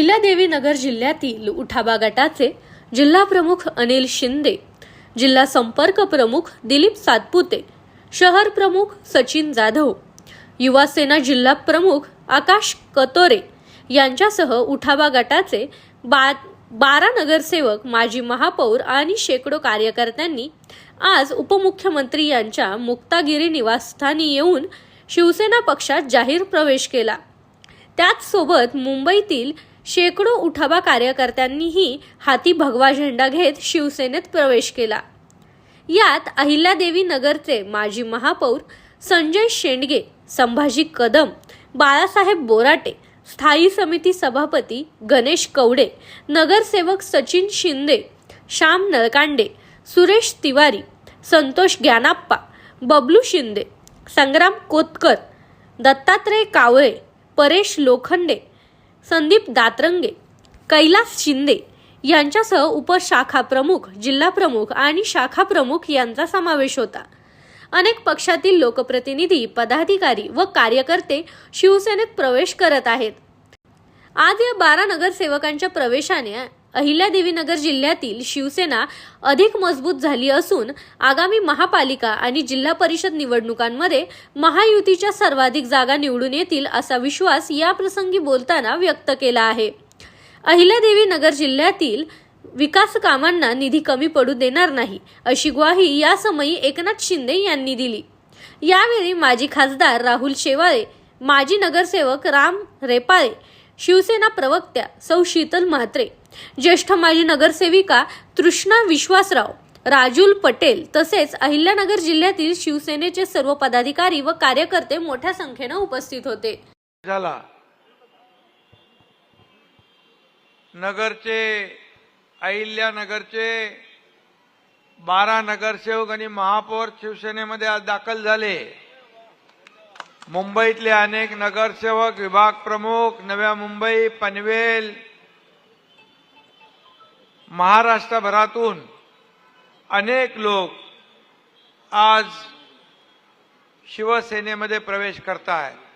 अहिल्यादेवी नगर जिल्ह्यातील उठाबा गटाचे जिल्हा प्रमुख अनिल शिंदे जिल्हा संपर्क प्रमुख दिलीप सातपुते शहर प्रमुख सचिन जाधव युवा सेना जिल्हा प्रमुख आकाश कतोरे यांच्यासह उठाबा गटाचे बा बारा नगरसेवक माजी महापौर आणि शेकडो कार्यकर्त्यांनी आज उपमुख्यमंत्री यांच्या मुक्तागिरी निवासस्थानी येऊन शिवसेना पक्षात जाहीर प्रवेश केला. त्याचसोबत मुंबईतील शेकडो उठाबा कार्यकर्त्यांनीही हाती भगवा झेंडा घेत शिवसेनेत प्रवेश केला. यात अहिल्यादेवी नगरचे माजी महापौर संजय शेंडगे संभाजी कदम बाळासाहेब बोराटे स्थायी समिती सभापती गणेश कवडे नगरसेवक सचिन शिंदे श्याम नळकांडे सुरेश तिवारी संतोष ज्ञानाप्पा बबलू शिंदे संग्राम कोतकर दत्तात्रय कावळे परेश लोखंडे संदीप दातरंगे कैलास शिंदे यांच्यासह उपशाखा प्रमुख जिल्हा प्रमुख आणि शाखा प्रमुख यांचा समावेश होता. अनेक पक्षातील लोकप्रतिनिधी पदाधिकारी व कार्यकर्ते शिवसेनेत प्रवेश करत आहेत. आज या बारा नगरसेवकांच्या प्रवेशाने अहिल्यादेवीनगर जिल्ह्यातील शिवसेना अधिक मजबूत झाली असून आगामी महापालिका आणि जिल्हा परिषद निवडणुकांमध्ये महायुतीच्या सर्वाधिक जागा निवडून येतील असा विश्वास या प्रसंगी बोलताना व्यक्त केला आहे. अहिल्यादेवी नगर जिल्ह्यातील विकास कामांना निधी कमी पडू देणार नाही अशी ग्वाही या समयी एकनाथ शिंदे यांनी दिली. यावेळी माजी खासदार राहुल शेवाळे माजी नगरसेवक राम रेपाळे शिवसेना प्रवक्त्या सौ शीतल म्हात्रे ज्येष्ठ माजी नगरसेविका तृष्णा विश्वासराव राजुल पटेल तसेच अहिल्यानगर जिल्ह्यातील शिवसेनेचे सर्व पदाधिकारी व कार्यकर्ते मोठ्या संख्येनं उपस्थित होते. झाला. नगरचे अहिल्यानगरचे बारा नगरसेवक आणि महापौर शिवसेनेमध्ये आज दाखल झाले. मुंबईतले अनेक नगरसेवक विभाग प्रमुख नव्या मुंबई पनवेल महाराष्ट्रभरातून अनेक लोक आज शिवसेनेमध्ये प्रवेश करतायत.